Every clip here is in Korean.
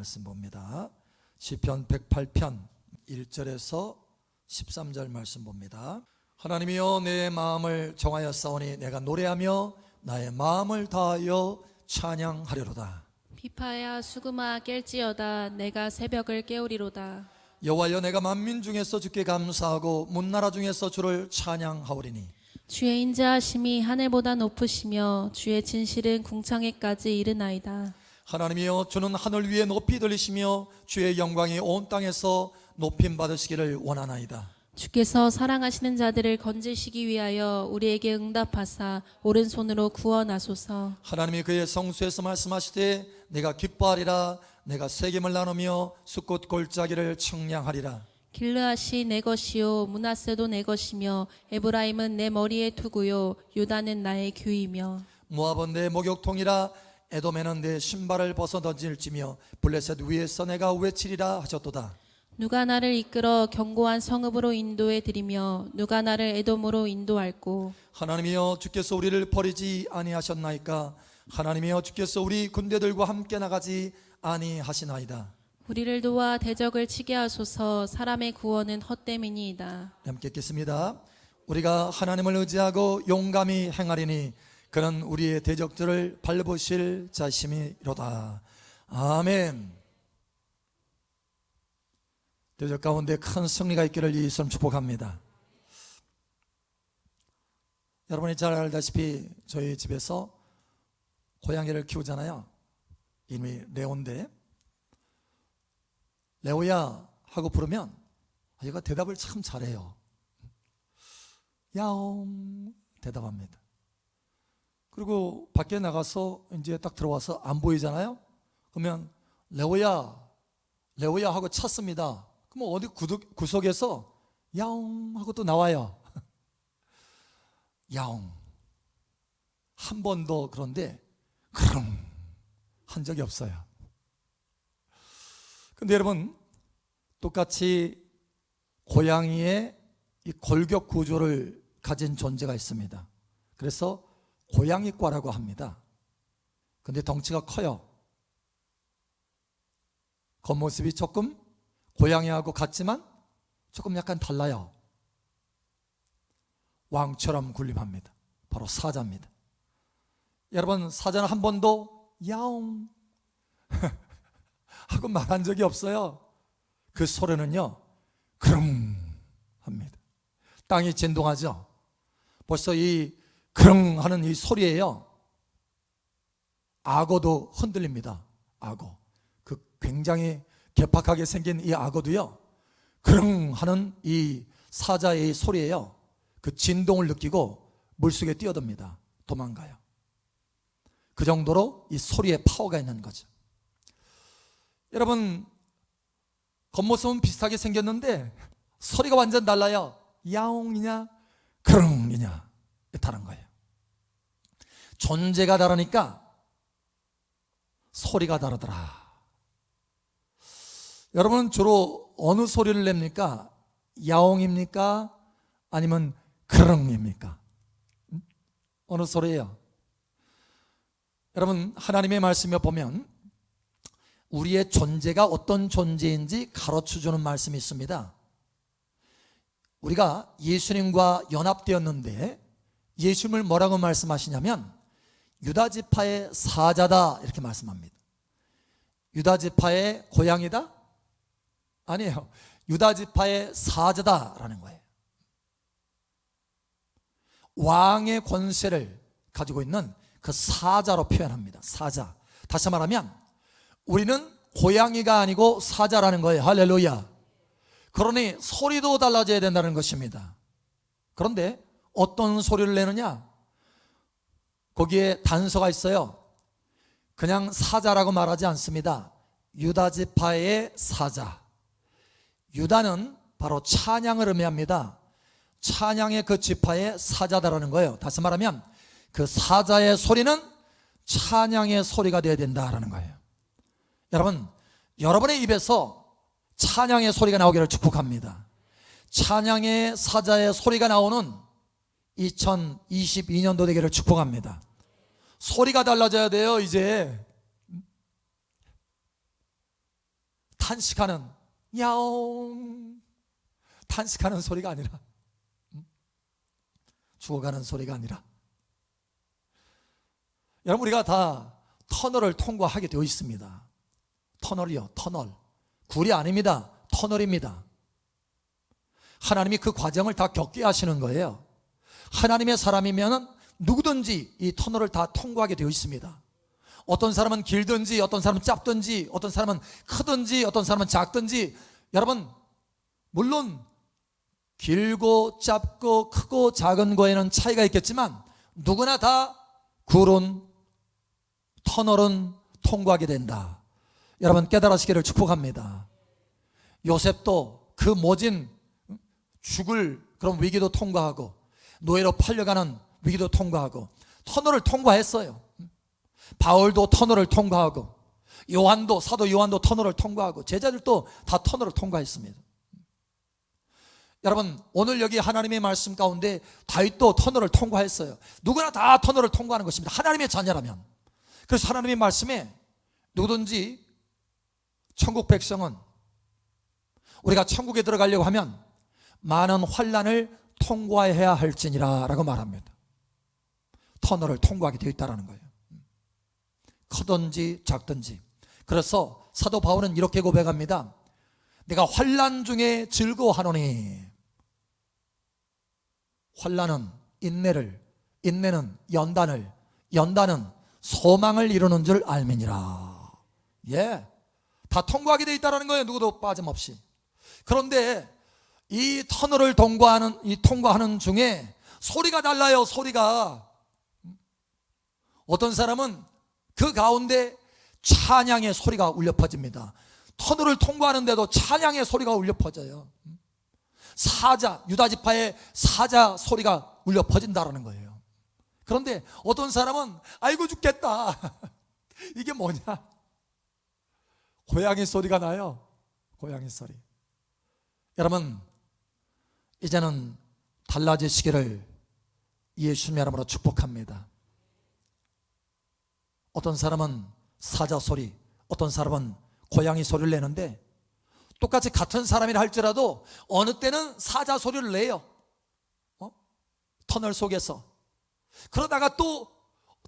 말씀 봅니다. 시편 108편 1절에서 13절 말씀 봅니다. 하나님이여 내 마음을 정하였사오니 내가 노래하며 나의 마음을 다하여 찬양하려로다. 비파야 수금아 깰지어다 내가 새벽을 깨우리로다 여호와여 내가 만민 중에서 주께 감사하고 문나라 중에서 주를 찬양하오리니 주의 인자하심이 하늘보다 높으시며 주의 진실은 궁창에까지 이르나이다 하나님이여 주는 하늘 위에 높이 들리시며 주의 영광이 온 땅에서 높임 받으시기를 원하나이다. 주께서 사랑하시는 자들을 건지시기 위하여 우리에게 응답하사 오른손으로 구원하소서. 하나님이 그의 성수에서 말씀하시되 내가 기뻐하리라 내가 세겜을 나누며 숲꽃 골짜기를 청량하리라. 길르앗이 내 것이요 문하세도 내 것이며 에브라임은 내 머리에 투구요 유다는 나의 규이며. 모압은 내 목욕통이라 에돔에는 내 신발을 벗어 던질지며 블레셋 위에서 내가 외치리라 하셨도다. 누가 나를 이끌어 견고한 성읍으로 인도해 드리며 누가 나를 에돔으로 인도할꼬? 하나님이여 주께서 우리를 버리지 아니하셨나이까? 하나님이여 주께서 우리 군대들과 함께 나가지 아니하시나이다. 우리를 도와 대적을 치게 하소서. 사람의 구원은 헛됨이니이다. 함께 읽겠습니다. 우리가 하나님을 의지하고 용감히 행하리니 그는 우리의 대적들을 밟으실 자심이로다. 아멘. 대적 가운데 큰 승리가 있기를 예수님 축복합니다. 여러분이 잘 알다시피 저희 집에서 고양이를 키우잖아요. 이름이 레온데 레오야 하고 부르면 얘가 대답을 참 잘해요. 야옹 대답합니다. 그리고 밖에 나가서 이제 딱 들어와서 안 보이잖아요. 그러면 레오야, 레오야 하고 찾습니다. 그럼 어디 구석, 구석에서 야옹 하고 또 나와요. 야옹. 한 번도 그런데 그럼 한 적이 없어요. 근데 여러분 똑같이 고양이의 이 골격 구조를 가진 존재가 있습니다. 그래서 고양이과라고 합니다. 근데 덩치가 커요. 겉모습이 조금 고양이하고 같지만 조금 약간 달라요. 왕처럼 군림합니다. 바로 사자입니다. 여러분 사자는 한 번도 야옹 하고 말한 적이 없어요. 그 소리는요, 그릉 합니다. 땅이 진동하죠. 벌써 이 그릉 하는 이 소리에요. 악어도 흔들립니다. 악어. 그 굉장히 개팍하게 생긴 이 악어도요, 그릉 하는 이 사자의 소리에요. 그 진동을 느끼고 물속에 뛰어듭니다. 도망가요. 그 정도로 이 소리에 파워가 있는 거죠. 여러분 겉모습은 비슷하게 생겼는데 소리가 완전 달라요. 야옹이냐 그릉이냐 다른 거예요. 존재가 다르니까 소리가 다르더라. 여러분은 주로 어느 소리를 냅니까? 야옹입니까? 아니면 그릉입니까? 음? 어느 소리예요? 여러분 하나님의 말씀에 보면 우리의 존재가 어떤 존재인지 가르쳐 주는 말씀이 있습니다. 우리가 예수님과 연합되었는데 예수님을 뭐라고 말씀하시냐면 유다 지파의 사자다 이렇게 말씀합니다. 유다 지파의 고향이다? 아니에요. 유다 지파의 사자다라는 거예요. 왕의 권세를 가지고 있는 그 사자로 표현합니다. 사자. 다시 말하면 우리는 고양이가 아니고 사자라는 거예요. 할렐루야. 그러니 소리도 달라져야 된다는 것입니다. 그런데 어떤 소리를 내느냐? 거기에 단서가 있어요. 그냥 사자라고 말하지 않습니다. 유다 지파의 사자. 유다는 바로 찬양을 의미합니다. 찬양의 그 지파의 사자다라는 거예요. 다시 말하면 그 사자의 소리는 찬양의 소리가 되어야 된다라는 거예요. 여러분, 여러분의 입에서 찬양의 소리가 나오기를 축복합니다. 찬양의 사자의 소리가 나오는 2022년도 되기를 축복합니다. 소리가 달라져야 돼요, 이제. 탄식하는 야옹 탄식하는 소리가 아니라 음? 죽어가는 소리가 아니라 여러분 우리가 다 터널을 통과하게 되어 있습니다. 터널이요, 터널. 굴이 아닙니다. 터널입니다. 하나님이 그 과정을 다 겪게 하시는 거예요. 하나님의 사람이면 누구든지 이 터널을 다 통과하게 되어 있습니다. 어떤 사람은 길든지, 어떤 사람은 짧든지, 어떤 사람은 크든지, 어떤 사람은 작든지, 여러분, 물론 길고 짧고 크고 작은 거에는 차이가 있겠지만 누구나 다 굴은 터널은 통과하게 된다. 여러분 깨달으시기를 축복합니다. 요셉도 그 모진 죽을 그런 위기도 통과하고 노예로 팔려가는 위기도 통과하고 터널을 통과했어요. 바울도 터널을 통과하고 요한도 사도 요한도 터널을 통과하고 제자들도 다 터널을 통과했습니다. 여러분 오늘 여기 하나님의 말씀 가운데 다윗도 터널을 통과했어요. 누구나 다 터널을 통과하는 것입니다. 하나님의 자녀라면. 그래서 하나님의 말씀에 누구든지 천국 백성은 우리가 천국에 들어가려고 하면 많은 환란을 통과해야 할지니라 라고 말합니다. 터널을 통과하게 되어 있다라는 거예요. 크든지 작든지. 그래서 사도 바울은 이렇게 고백합니다. 내가 환란 중에 즐거워하노니 환란은 인내를 인내는 연단을 연단은 소망을 이루는 줄 알미니라. 예. 다 통과하게 돼 있다라는 거예요. 누구도 빠짐없이. 그런데 이 터널을 통과하는 이 통과하는 중에 소리가 달라요. 소리가 어떤 사람은 그 가운데 찬양의 소리가 울려 퍼집니다. 터널을 통과하는데도 찬양의 소리가 울려 퍼져요. 사자 유다 지파의 사자 소리가 울려 퍼진다라는 거예요. 그런데 어떤 사람은 아이고 죽겠다. 이게 뭐냐? 고양이 소리가 나요. 고양이 소리. 여러분 이제는 달라지시기를 예수님의 이름으로 축복합니다. 어떤 사람은 사자 소리, 어떤 사람은 고양이 소리를 내는데 똑같이 같은 사람이라 할지라도 어느 때는 사자 소리를 내요. 어? 터널 속에서. 그러다가 또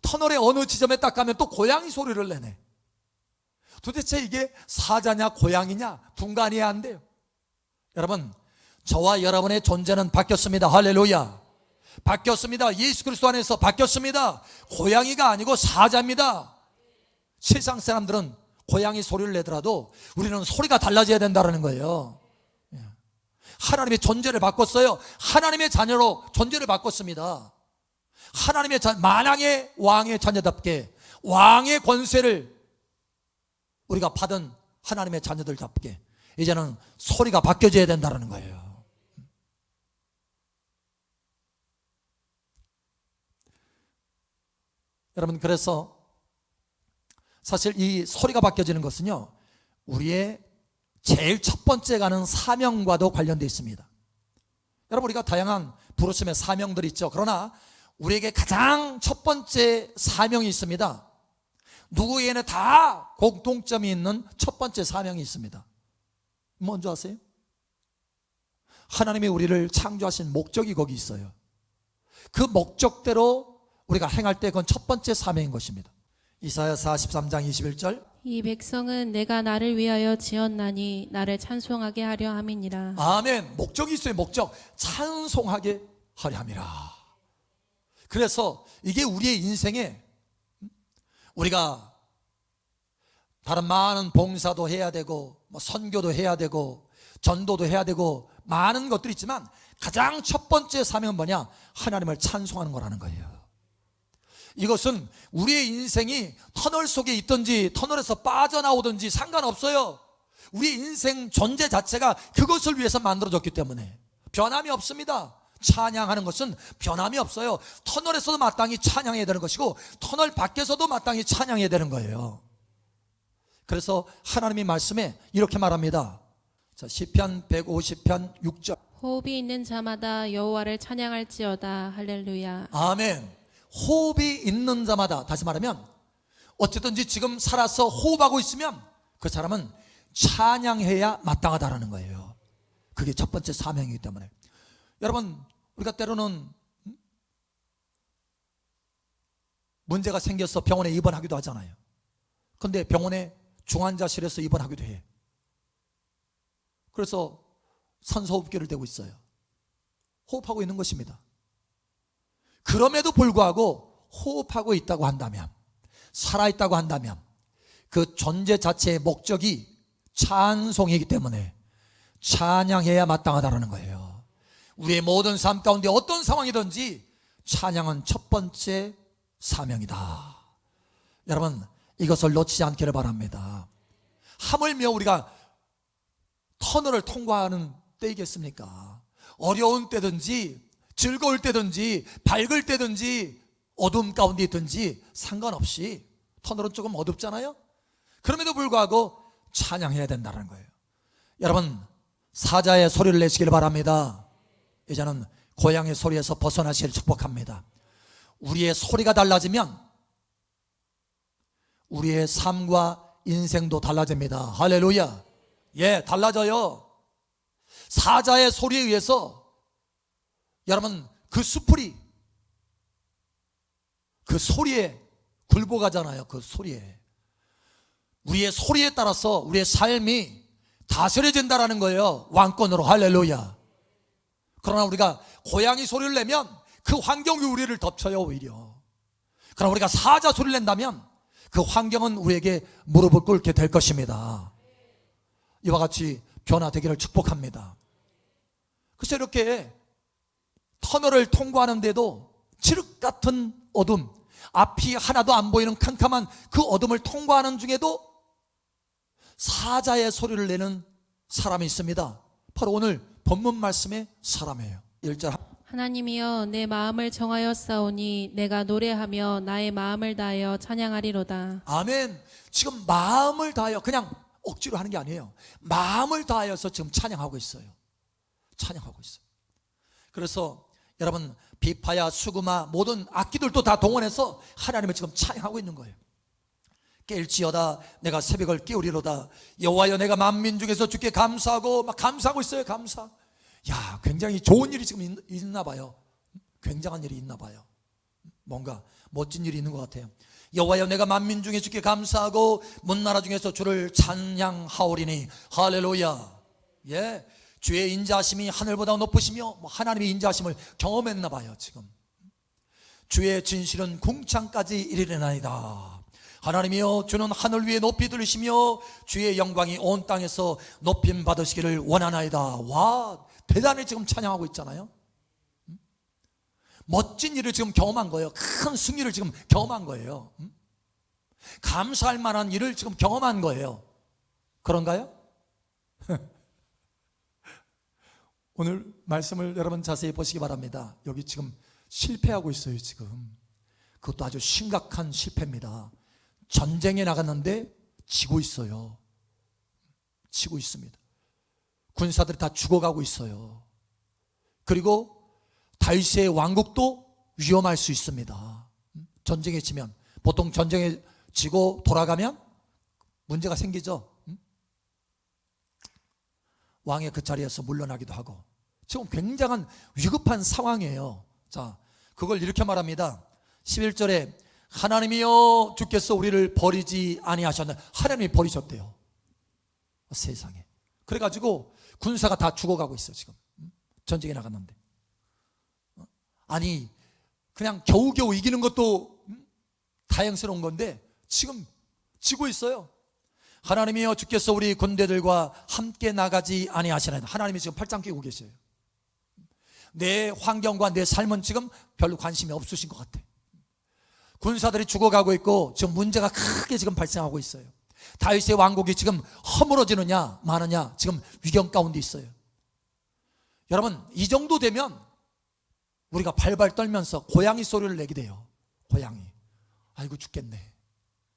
터널의 어느 지점에 딱 가면 또 고양이 소리를 내네. 도대체 이게 사자냐 고양이냐 분간이 안 돼요. 여러분, 저와 여러분의 존재는 바뀌었습니다. 할렐루야. 바뀌었습니다. 예수 그리스도 안에서 바뀌었습니다. 고양이가 아니고 사자입니다. 세상 사람들은 고양이 소리를 내더라도 우리는 소리가 달라져야 된다는 거예요. 예. 하나님의 존재를 바꿨어요. 하나님의 자녀로 존재를 바꿨습니다. 하나님의 자, 만왕의 왕의 자녀답게 왕의 권세를 우리가 받은 하나님의 자녀들답게 이제는 소리가 바뀌어져야 된다는 거예요. 여러분 그래서 사실 이 소리가 바뀌어지는 것은요 우리의 제일 첫 번째 가는 사명과도 관련되어 있습니다. 여러분 우리가 다양한 부르심의 사명들이 있죠. 그러나 우리에게 가장 첫 번째 사명이 있습니다. 누구에게나 다 공통점이 있는 첫 번째 사명이 있습니다. 뭔지 아세요? 하나님이 우리를 창조하신 목적이 거기 있어요. 그 목적대로 우리가 행할 때 그건 첫 번째 사명인 것입니다. 이사야 43장 21절 이 백성은 내가 나를 위하여 지었나니 나를 찬송하게 하려 함이니라. 아멘. 목적이 있어요. 목적. 찬송하게 하려 함이라. 그래서 이게 우리의 인생에 우리가 다른 많은 봉사도 해야 되고 뭐 선교도 해야 되고 전도도 해야 되고 많은 것들이 있지만 가장 첫 번째 사명은 뭐냐? 하나님을 찬송하는 거라는 거예요. 이것은 우리의 인생이 터널 속에 있든지 터널에서 빠져나오든지 상관없어요. 우리 인생 존재 자체가 그것을 위해서 만들어졌기 때문에 변함이 없습니다. 찬양하는 것은 변함이 없어요. 터널에서도 마땅히 찬양해야 되는 것이고 터널 밖에서도 마땅히 찬양해야 되는 거예요. 그래서 하나님의 말씀에 이렇게 말합니다. 자, 시편 150편 6절. 호흡이 있는 자마다 여호와를 찬양할지어다. 할렐루야. 아멘. 호흡이 있는 자마다 다시 말하면 어쨌든지 지금 살아서 호흡하고 있으면 그 사람은 찬양해야 마땅하다라는 거예요. 그게 첫 번째 사명이기 때문에. 여러분, 우리가 때로는 음? 문제가 생겨서 병원에 입원하기도 하잖아요. 근데 병원에 중환자실에서 입원하기도 해. 그래서 산소호흡기를 대고 있어요. 호흡하고 있는 것입니다. 그럼에도 불구하고 호흡하고 있다고 한다면, 살아있다고 한다면, 그 존재 자체의 목적이 찬송이기 때문에 찬양해야 마땅하다는 거예요. 우리의 모든 삶 가운데 어떤 상황이든지 찬양은 첫 번째 사명이다. 여러분, 이것을 놓치지 않기를 바랍니다. 하물며 우리가 터널을 통과하는 때이겠습니까? 어려운 때든지 즐거울 때든지 밝을 때든지 어둠 가운데 있든지 상관없이 터널은 조금 어둡잖아요? 그럼에도 불구하고 찬양해야 된다는 거예요. 여러분, 사자의 소리를 내시길 바랍니다. 이제는 고양이 소리에서 벗어나시길 축복합니다. 우리의 소리가 달라지면 우리의 삶과 인생도 달라집니다. 할렐루야. 예, 달라져요. 사자의 소리에 의해서 여러분 그 수풀이 그 소리에 굴복하잖아요. 그 소리에. 우리의 소리에 따라서 우리의 삶이 다스려진다라는 거예요. 왕권으로 할렐루야. 그러나 우리가 고양이 소리를 내면 그 환경이 우리를 덮쳐요, 오히려. 그러나 우리가 사자 소리를 낸다면 그 환경은 우리에게 무릎을 꿇게 될 것입니다. 이와 같이 변화되기를 축복합니다. 그래서 이렇게 터널을 통과하는데도 칠흑 같은 어둠, 앞이 하나도 안 보이는 캄캄한 그 어둠을 통과하는 중에도 사자의 소리를 내는 사람이 있습니다. 바로 오늘 본문 말씀의 사람이에요. 1절 하나님이여 내 마음을 정하여 싸우니 내가 노래하며 나의 마음을 다하여 찬양하리로다. 아멘. 지금 마음을 다하여 그냥 억지로 하는 게 아니에요. 마음을 다하여서 지금 찬양하고 있어요. 찬양하고 있어요. 그래서 여러분 비파야 수구마 모든 악기들도 다 동원해서 하나님을 지금 찬양하고 있는 거예요. 깰지어다 내가 새벽을 깨우리로다. 여호와여 내가 만민 중에서 주께 감사하고 막 감사하고 있어요 감사. 야 굉장히 좋은 일이 지금 있- 있나 봐요. 굉장한 일이 있나 봐요. 뭔가 멋진 일이 있는 것 같아요. 여호와여 내가 만민 중에 주께 감사하고 문나라 중에서 주를 찬양하오리니. 할렐루야. 예 주의 인자하심이 하늘보다 높으시며 뭐 하나님의 인자하심을 경험했나 봐요 지금 주의 진실은 궁창까지 이르려나이다. 하나님이여 주는 하늘 위에 높이 들으시며 주의 영광이 온 땅에서 높임 받으시기를 원하나이다. 와 대단히 지금 찬양하고 있잖아요. 음? 멋진 일을 지금 경험한 거예요. 큰 승리를 지금 경험한 거예요. 음? 감사할 만한 일을 지금 경험한 거예요. 그런가요? 오늘 말씀을 여러분 자세히 보시기 바랍니다. 여기 지금 실패하고 있어요, 지금. 그것도 아주 심각한 실패입니다. 전쟁에 나갔는데 지고 있어요. 지고 있습니다. 군사들이 다 죽어가고 있어요. 그리고 다윗의 왕국도 위험할 수 있습니다. 전쟁에 지면 보통 전쟁에 지고 돌아가면 문제가 생기죠. 음? 왕의 그 자리에서 물러나기도 하고 지금 굉장한 위급한 상황이에요. 자, 그걸 이렇게 말합니다. 11절에 하나님이여 주께서 우리를 버리지 아니하셨나 하나님이 버리셨대요. 세상에. 그래 가지고 군사가 다 죽어가고 있어, 지금. 음? 전쟁에 나갔는데. 어? 아니, 그냥 겨우겨우 이기는 것도 음? 다행스러운 건데 지금 지고 있어요. 하나님이여 주께서 우리 군대들과 함께 나가지 아니하시나이다. 하나님이 지금 팔짱 끼고 계셔요. 내 환경과 내 삶은 지금 별로 관심이 없으신 것 같아. 군사들이 죽어가고 있고 지금 문제가 크게 지금 발생하고 있어요. 다윗의 왕국이 지금 허물어지느냐 마느냐 지금 위경 가운데 있어요. 여러분 이 정도 되면 우리가 발발 떨면서 고양이 소리를 내게 돼요. 고양이. 아이고 죽겠네.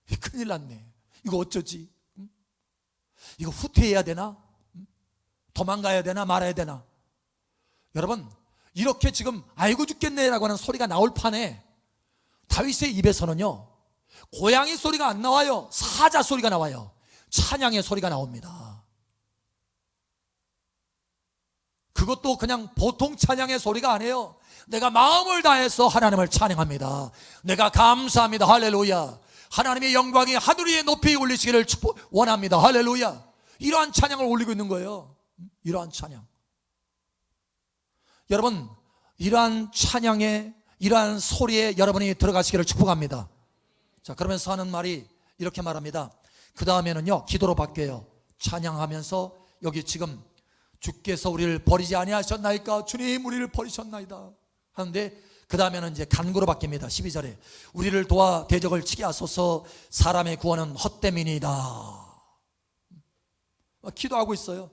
큰일 났네. 이거 어쩌지? 이거 후퇴해야 되나? 도망가야 되나? 말아야 되나? 여러분 이렇게 지금 알고 죽겠네라고 하는 소리가 나올 판에 다윗의 입에서는요 고양이 소리가 안 나와요. 사자 소리가 나와요. 찬양의 소리가 나옵니다. 그것도 그냥 보통 찬양의 소리가 아니에요. 내가 마음을 다해서 하나님을 찬양합니다. 내가 감사합니다. 할렐루야. 하나님의 영광이 하늘 위에 높이 올리시기를 원합니다. 할렐루야. 이러한 찬양을 올리고 있는 거예요. 이러한 찬양. 여러분, 이러한 찬양에 이러한 소리에 여러분이 들어가시기를 축복합니다. 자, 그러면서 하는 말이 이렇게 말합니다. 그 다음에는요, 기도로 바뀌어요. 찬양하면서 여기 지금 주께서 우리를 버리지 아니하셨나이까? 주님 우리를 버리셨나이다. 하는데 그 다음에는 이제 간구로 바뀝니다. 12절에 우리를 도와 대적을 치게 하소서 사람의 구원은 헛됨이니이다. 어, 기도하고 있어요.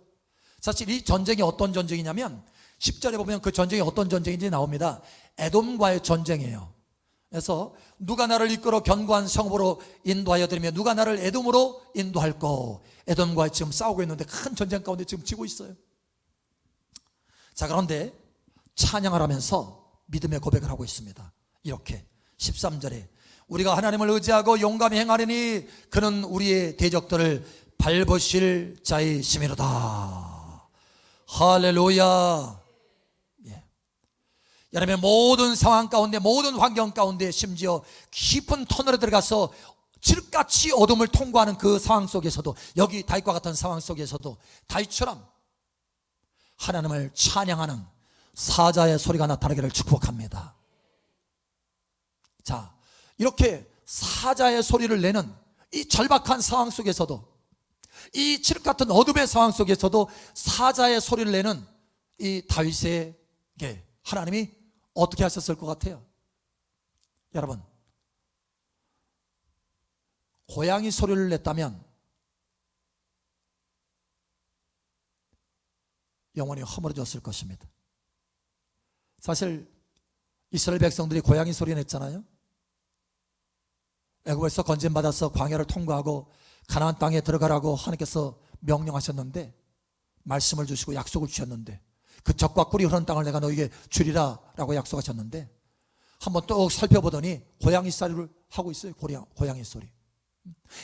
사실 이 전쟁이 어떤 전쟁이냐면 10절에 보면 그 전쟁이 어떤 전쟁인지 나옵니다. 에돔과의 전쟁이에요. 그래서 누가 나를 이끌어 견고한 성읍으로 인도하여 드리며 누가 나를 에돔으로 인도할꼬 에돔과 지금 싸우고 있는데 큰 전쟁 가운데 지금 지고 있어요. 자 그런데 찬양을 하면서 믿음의 고백을 하고 있습니다. 이렇게 13절에 우리가 하나님을 의지하고 용감히 행하리니 그는 우리의 대적들을 밟으실 자이심이로다. 할렐루야. 예. 여러분의 모든 상황 가운데 모든 환경 가운데 심지어 깊은 터널에 들어가서 칠같이 어둠을 통과하는 그 상황 속에서도 여기 다윗과 같은 상황 속에서도 다윗처럼 하나님을 찬양하는 사자의 소리가 나타나기를 축복합니다. 자, 이렇게 사자의 소리를 내는 이 절박한 상황 속에서도 이 칠흑 같은 어둠의 상황 속에서도 사자의 소리를 내는 이 다윗에게 하나님이 어떻게 하셨을 것 같아요? 여러분, 고양이 소리를 냈다면 영원히 허물어졌을 것입니다. 사실 이스라엘 백성들이 고양이 소리 냈잖아요. 애굽에서 건진 받아서 광야를 통과하고 가나안 땅에 들어가라고 하나님께서 명령하셨는데 말씀을 주시고 약속을 주셨는데 그 적과 꿀이 흐르는 땅을 내가 너에게 주리라라고 약속하셨는데 한번 또 살펴보더니 고양이 소리를 하고 있어요. 고양, 고양이 소리.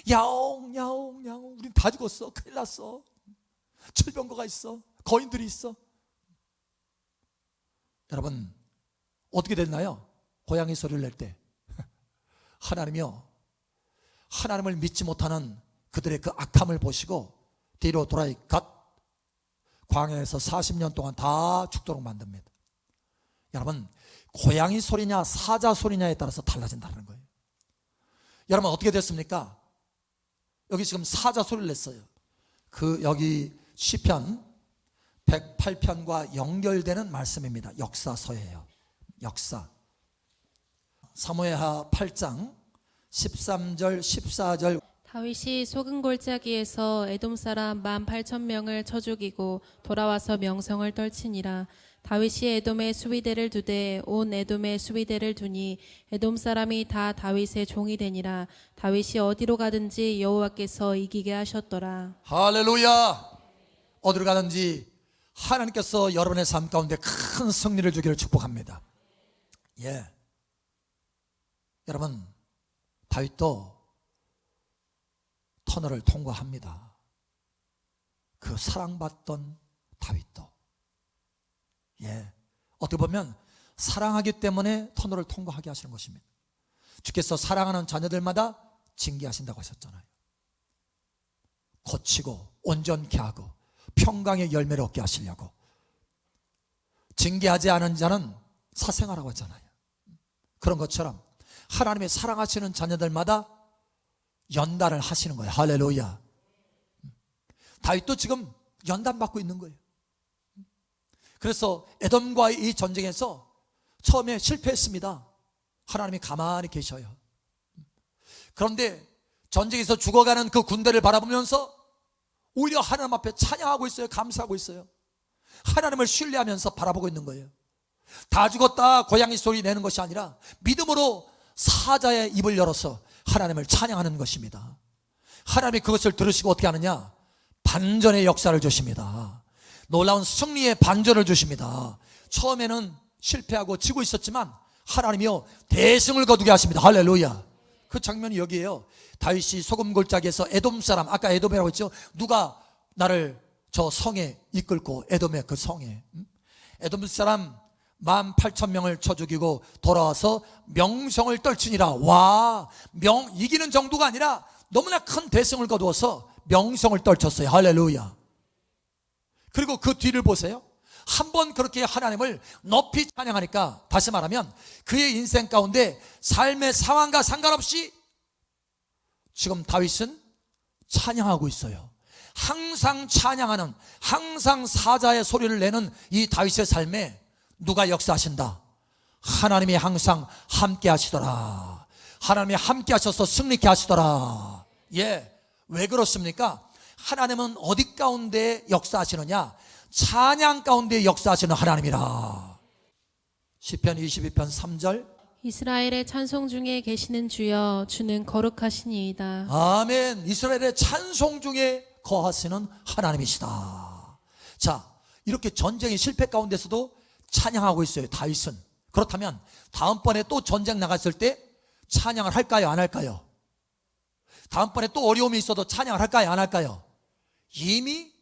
야옹 야옹 야옹 우린 다 죽었어. 큰일 났어. 철병거가 있어. 거인들이 있어. 여러분 어떻게 됐나요? 고양이 소리를 낼 때 하나님이요 하나님을 믿지 못하는 그들의 그 악함을 보시고 뒤로 돌아이 갓 광야에서 40년 동안 다 죽도록 만듭니다. 여러분 고양이 소리냐 사자 소리냐에 따라서 달라진다는 거예요. 여러분 어떻게 됐습니까? 여기 지금 사자 소리를 냈어요. 그 여기 시편 108편과 연결되는 말씀입니다. 역사서예요. 역사. 사무엘하 8장 13절 14절 다윗이 소금 골짜기에서 에돔 사람 만 팔천 명을 쳐 죽이고 돌아와서 명성을 떨치니라. 다윗이 에돔에 수비대를 두되 온 에돔에 수비대를 두니 에돔 사람이 다 다윗의 종이 되니라. 다윗이 어디로 가든지 여호와께서 이기게 하셨더라. 할렐루야. 어디로 가든지 하나님께서 여러분의 삶 가운데 큰 승리를 주기를 축복합니다. 예. 여러분, 다윗도 터널을 통과합니다. 그 사랑받던 다윗도. 예. 어떻게 보면 사랑하기 때문에 터널을 통과하게 하시는 것입니다. 주께서 사랑하는 자녀들마다 징계하신다고 하셨잖아요. 고치고 온전케 하고 평강의 열매를 얻게 하시려고 징계하지 않은 자는 사생하라고 했잖아요. 그런 것처럼 하나님의 사랑하시는 자녀들마다 연단을 하시는 거예요. 할렐루야. 다윗도 지금 연단 받고 있는 거예요. 그래서 에돔과의 이 전쟁에서 처음에 실패했습니다. 하나님이 가만히 계셔요. 그런데 전쟁에서 죽어가는 그 군대를 바라보면서 오히려 하나님 앞에 찬양하고 있어요. 감사하고 있어요. 하나님을 신뢰하면서 바라보고 있는 거예요. 다 죽었다 고양이 소리 내는 것이 아니라 믿음으로 사자의 입을 열어서 하나님을 찬양하는 것입니다. 하나님이 그것을 들으시고 어떻게 하느냐? 반전의 역사를 주십니다. 놀라운 승리의 반전을 주십니다. 처음에는 실패하고 지고 있었지만 하나님이요 대승을 거두게 하십니다. 할렐루야. 그 장면이 여기에요. 다윗이 소금 골짜기에서 에돔 사람 아까 에돔이라고 했죠. 누가 나를 저 성에 이끌고 에돔의 그 성에 음? 에돔 사람 만 팔천 명을 쳐 죽이고 돌아와서 명성을 떨치니라. 와, 명 이기는 정도가 아니라 너무나 큰 대승을 거두어서 명성을 떨쳤어요. 할렐루야. 그리고 그 뒤를 보세요. 한 번 그렇게 하나님을 높이 찬양하니까 다시 말하면 그의 인생 가운데 삶의 상황과 상관없이 지금 다윗은 찬양하고 있어요. 항상 찬양하는 항상 사자의 소리를 내는 이 다윗의 삶에 누가 역사하신다? 하나님이 항상 함께 하시더라. 하나님이 함께 하셔서 승리케 하시더라. 예. 왜 그렇습니까? 하나님은 어디 가운데 역사하시느냐? 찬양 가운데 역사하시는 하나님이라. 시편 22편 3절. 이스라엘의 찬송 중에 계시는 주여 주는 거룩하시니이다. 아멘. 이스라엘의 찬송 중에 거하시는 하나님이시다. 자, 이렇게 전쟁의 실패 가운데서도 찬양하고 있어요. 다윗은. 그렇다면 다음번에 또 전쟁 나갔을 때 찬양을 할까요? 안 할까요? 다음번에 또 어려움이 있어도 찬양을 할까요? 안 할까요? 이미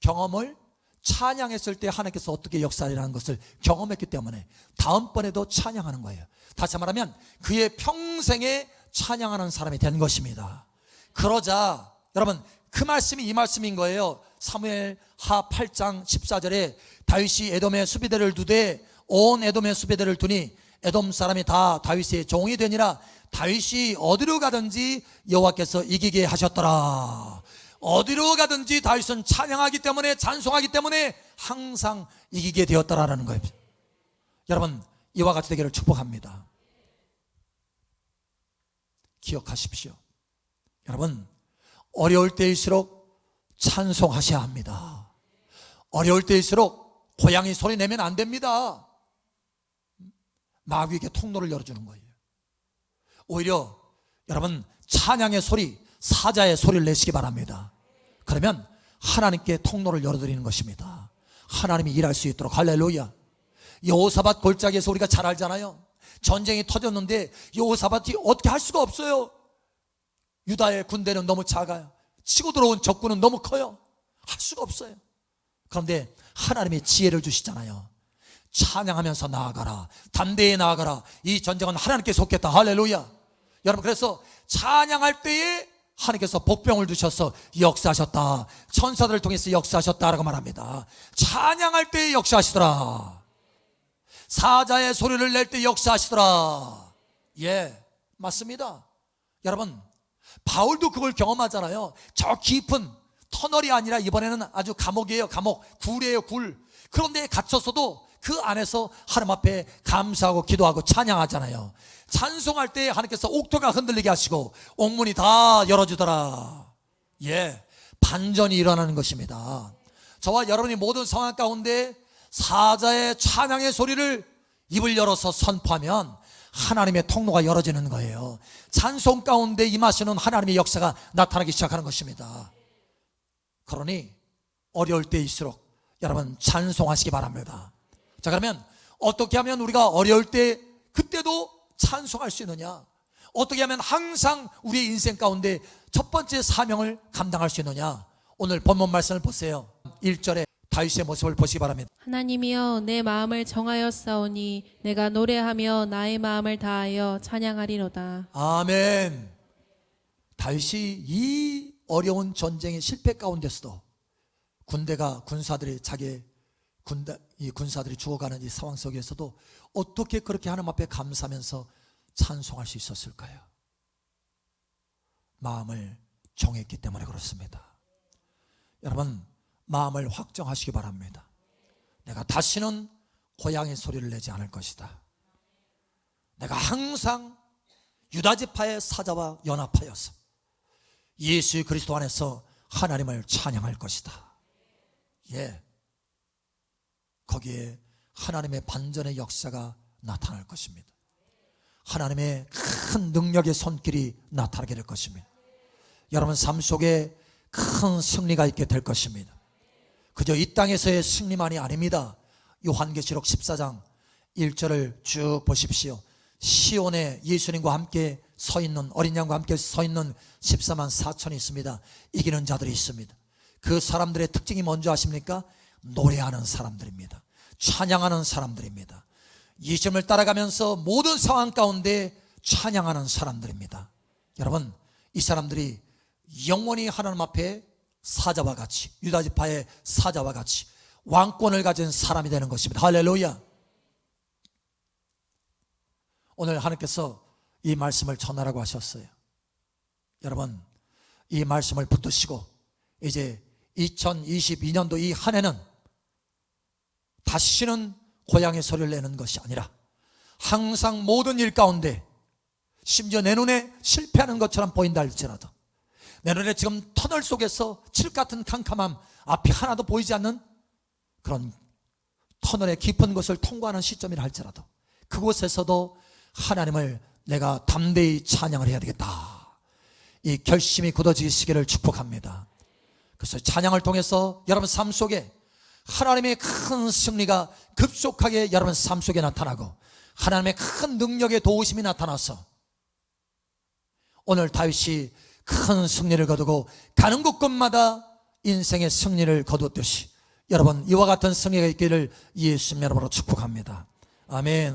경험을 찬양했을 때 하나님께서 어떻게 역사라는 것을 경험했기 때문에 다음번에도 찬양하는 거예요. 다시 말하면 그의 평생에 찬양하는 사람이 된 것입니다. 그러자 여러분 그 말씀이 이 말씀인 거예요. 사무엘 하 8장 14절에 다윗이 에돔의 수비대를 두되 온 에돔의 수비대를 두니 에돔 사람이 다 다윗의 종이 되니라 다윗이 어디로 가든지 여호와께서 이기게 하셨더라. 어디로 가든지 다윗은 찬양하기 때문에 찬송하기 때문에 항상 이기게 되었더라라는 거예요. 여러분 이와 같이 되기를 축복합니다. 기억하십시오. 여러분 어려울 때일수록 찬송하셔야 합니다. 어려울 때일수록 고양이 소리 내면 안 됩니다. 마귀에게 통로를 열어주는 거예요. 오히려 여러분 찬양의 소리, 사자의 소리를 내시기 바랍니다. 그러면 하나님께 통로를 열어드리는 것입니다. 하나님이 일할 수 있도록 할렐루야. 여호사밧 골짜기에서 우리가 잘 알잖아요. 전쟁이 터졌는데 여호사밧이 어떻게 할 수가 없어요. 유다의 군대는 너무 작아요. 치고 들어온 적군은 너무 커요. 할 수가 없어요. 그런데 하나님이 지혜를 주시잖아요. 찬양하면서 나아가라. 담대히 나아가라. 이 전쟁은 하나님께 속했다. 할렐루야. 여러분 그래서 찬양할 때에 하나님께서 복병을 주셔서 역사하셨다. 천사들을 통해서 역사하셨다라고 말합니다. 찬양할 때에 역사하시더라. 사자의 소리를 낼 때 역사하시더라. 예, 맞습니다. 여러분, 바울도 그걸 경험하잖아요. 저 깊은 터널이 아니라 이번에는 아주 감옥이에요. 감옥. 굴이에요, 굴. 그런데 갇혔어도 그 안에서 하나님 앞에 감사하고 기도하고 찬양하잖아요. 찬송할 때 하나님께서 옥토가 흔들리게 하시고 옥문이 다 열어주더라. 예. 반전이 일어나는 것입니다. 저와 여러분이 모든 상황 가운데 사자의 찬양의 소리를 입을 열어서 선포하면 하나님의 통로가 열어지는 거예요. 찬송 가운데 임하시는 하나님의 역사가 나타나기 시작하는 것입니다. 그러니 어려울 때일수록 여러분 찬송하시기 바랍니다. 자 그러면 어떻게 하면 우리가 어려울 때 그때도 찬송할 수 있느냐? 어떻게 하면 항상 우리의 인생 가운데 첫 번째 사명을 감당할 수 있느냐? 오늘 본문 말씀을 보세요. 1절에 다윗의 모습을 보시기 바랍니다. 하나님이여 내 마음을 정하였사오니 내가 노래하며 나의 마음을 다하여 찬양하리로다. 아멘. 다윗이 이 어려운 전쟁의 실패 가운데서도 군대가 군사들이 자기 군대 이 군사들이 죽어가는 이 상황 속에서도 어떻게 그렇게 하나님 앞에 감사하면서 찬송할 수 있었을까요? 마음을 정했기 때문에 그렇습니다. 여러분 마음을 확정하시기 바랍니다. 내가 다시는 고양이 소리를 내지 않을 것이다. 내가 항상 유다 지파의 사자와 연합하여서 예수 그리스도 안에서 하나님을 찬양할 것이다. 예. 거기에 하나님의 반전의 역사가 나타날 것입니다. 하나님의 큰 능력의 손길이 나타나게 될 것입니다. 여러분 삶 속에 큰 승리가 있게 될 것입니다. 그저 이 땅에서의 승리만이 아닙니다. 요한계시록 14장 1절을 쭉 보십시오. 시온에 예수님과 함께 서 있는 어린 양과 함께 서 있는 14만 4천이 있습니다. 이기는 자들이 있습니다. 그 사람들의 특징이 뭔지 아십니까? 노래하는 사람들입니다. 찬양하는 사람들입니다. 예수님을 따라가면서 모든 상황 가운데 찬양하는 사람들입니다. 여러분, 이 사람들이 영원히 하나님 앞에 사자와 같이 유다 지파의 사자와 같이 왕권을 가진 사람이 되는 것입니다. 할렐루야. 오늘 하나님께서 이 말씀을 전하라고 하셨어요. 여러분, 이 말씀을 붙드시고 이제 2022년도 이 한 해는 다시는 고향의 소리를 내는 것이 아니라 항상 모든 일 가운데 심지어 내 눈에 실패하는 것처럼 보인다 할지라도 내 눈에 지금 터널 속에서 칠 같은 캄캄함 앞이 하나도 보이지 않는 그런 터널의 깊은 곳을 통과하는 시점이라 할지라도 그곳에서도 하나님을 내가 담대히 찬양을 해야 되겠다. 이 결심이 굳어지시기를 축복합니다. 그래서 찬양을 통해서 여러분 삶 속에 하나님의 큰 승리가 급속하게 여러분 삶 속에 나타나고 하나님의 큰 능력의 도우심이 나타나서 오늘 다윗이 큰 승리를 거두고 가는 곳곳마다 인생의 승리를 거두었듯이 여러분 이와 같은 승리가 있기를 예수님 여러분으로 축복합니다. 아멘.